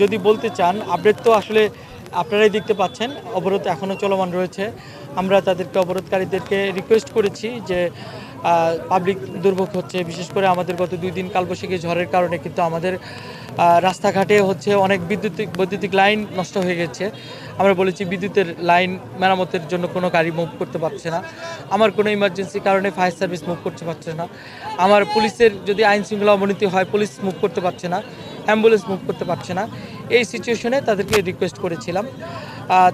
যদি বলতে চান আপডেট তো আসলে আপনারাই দেখতে পাচ্ছেন, অবরোধ এখনও চলমান রয়েছে। আমরা তাদেরকে অবরোধকারীদেরকে রিকোয়েস্ট করেছি যে পাবলিক দুর্ভোগ হচ্ছে, বিশেষ করে আমাদের গত দুই দিন কালবৈশাখী ঝড়ের কারণে কিন্তু আমাদের রাস্তাঘাটে হচ্ছে অনেক বিদ্যুতিক, বৈদ্যুতিক লাইন নষ্ট হয়ে গেছে। আমরা বলেছি বিদ্যুতের লাইন মেরামতের জন্য কোনো গাড়ি মুভ করতে পারছে না। আমার কোনো ইমার্জেন্সি কারণে ফায়ার সার্ভিস মুভ করতে পারছে না। আমার পুলিশের যদি আইন শৃঙ্খলা অবনতি হয়, পুলিশ মুভ করতে পারছে না। অ্যাম্বুলেন্স মুভ করতে পারছে না। এই সিচুয়েশনে তাদেরকে রিকোয়েস্ট করেছিলাম।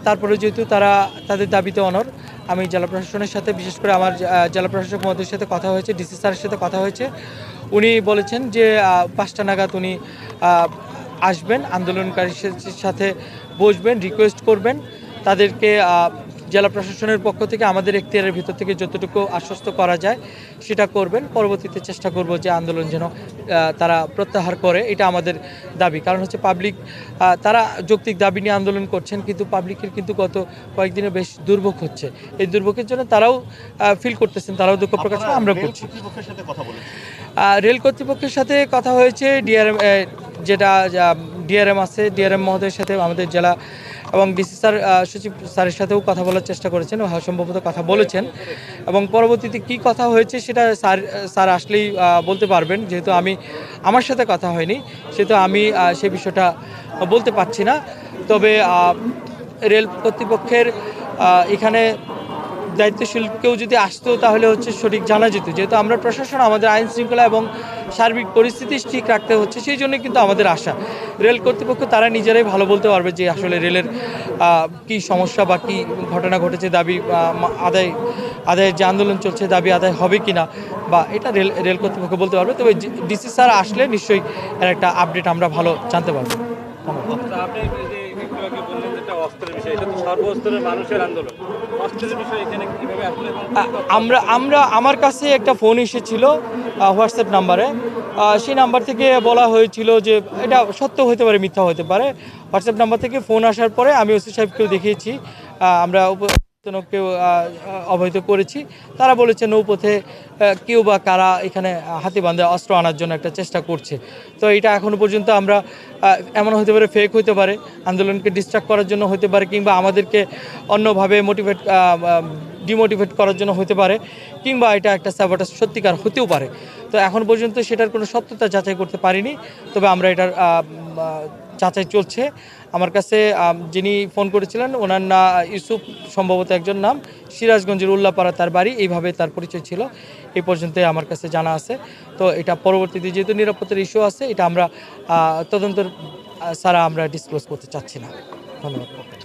তারপরে যেহেতু তারা, তাদের দাবিতে অনর আমি জেলা প্রশাসনের সাথে, বিশেষ করে আমার জেলা প্রশাসক মহোদয়ের সাথে কথা হয়েছে ডিসি স্যারের সাথে কথা হয়েছে। উনি বলেছেন যে পাঁচটা নাগাদ উনি আসবেন, আন্দোলনকারীর সাথে বসবেন রিকোয়েস্ট করবেন। তাদেরকে জেলা প্রশাসনের পক্ষ থেকে আমাদের এখতিয়ারের ভিতর থেকে যতটুকু আশ্বস্ত করা যায় সেটা করবেন। পরবর্তীতে চেষ্টা করব যে আন্দোলন যেন তারা প্রত্যাহার করে এটা আমাদের দাবি। কারণ হচ্ছে পাবলিক তারা যৌক্তিক দাবি নিয়ে আন্দোলন করছেন কিন্তু পাবলিকের কিন্তু গত কয়েকদিনে বেশ দুর্ভোগ হচ্ছে। এই দুর্ভোগের জন্য তারাও ফিল করতেছেন তারাও দুঃখ প্রকাশ করে, আমরা করছি। সাথে কথা রেল কর্তৃপক্ষের সাথে কথা হয়েছে ডিআরএম যেটা ডিআরএম আছে। ডিআরএম মহোদয়ের সাথে আমাদের জেলা এবং ডিসি স্যার সচিব স্যারের সাথেও কথা বলার চেষ্টা করেছেন সম্ভবত কথা বলেছেন। এবং পরবর্তীতে কি কথা হয়েছে সেটা স্যার স্যার আসলেই বলতে পারবেন। যেহেতু আমি আমার সাথে কথা হয়নি, সেহেতু আমি সে বিষয়টা বলতে পারছি না। তবে রেল কর্তৃপক্ষের এখানে দায়িত্বশীল কেউ যদি আসতো তাহলে হচ্ছে সঠিক জানা যেত। যেহেতু আমরা প্রশাসন, আমাদের আইন শৃঙ্খলা এবং সার্বিক পরিস্থিতি ঠিক রাখতে হচ্ছে, সেই জন্য কিন্তু আমাদের আশা। রেল কর্তৃপক্ষ তারা নিজেরাই ভালো বলতে পারবে যে আসলে রেলের কি সমস্যা বা কী ঘটনা ঘটেছে, দাবি আদায় আদায়, আদায়ের যে আন্দোলন চলছে, দাবি আদায় হবে কি না বা এটা রেল রেল কর্তৃপক্ষ বলতে পারবে। তবে ডিসি স্যার আসলে নিশ্চয়ই একটা আপডেট আমরা ভালো জানতে পারব। বিষয় এটা তো সর্বস্তরের মানুষের আন্দোলন। বিষয় এখানে কীভাবে আসলে আমরা আমরা আমার কাছে একটা ফোন এসেছিল হোয়াটসঅ্যাপ নাম্বারে। সেই নাম্বার থেকে বলা হয়েছিল যে এটা সত্য হতে পারে মিথ্যা হতে পারে। হোয়াটসঅ্যাপ নাম্বার থেকে ফোন আসার পরে আমি ওসি সাহেবকেও দেখিয়েছি। আমরা উপকেও অবহিত করেছি। তারা বলেছে নৌপথে কেউ বা কারা এখানে হাতে বাঁধে, অস্ত্র আনার জন্য একটা চেষ্টা করছে। তো এটা এখনও পর্যন্ত আমরা এমন হতে পারে ফেক হতে পারে, আন্দোলনকে ডিস্ট্রাক্ট করার জন্য হতে পারে, কিংবা আমাদেরকে অন্যভাবে মোটিভেট ডিমোটিভেট করার জন্য হতে পারে, কিংবা এটা একটা স্যাবোটাস সত্যিকার হতেও পারে। তো এখন পর্যন্ত সেটার কোনো সত্যতা যাচাই করতে পারিনি, তবে আমরা এটার যাচাই চলছে। আমার কাছে যিনি ফোন করেছিলেন, ওনার না, ইউসুফ সম্ভবত একজন নাম, সিরাজগঞ্জের উল্লাপাড়া তার বাড়ি, এইভাবে তার পরিচয় ছিল। এই পর্যন্ত আমার কাছে জানা আছে। তো এটা পরবর্তীতে যেহেতু নিরাপত্তার ইস্যু আছে, এটা আমরা তদন্তর সারা আমরা ডিসক্লোজ করতে চাচ্ছি না। ধন্যবাদ।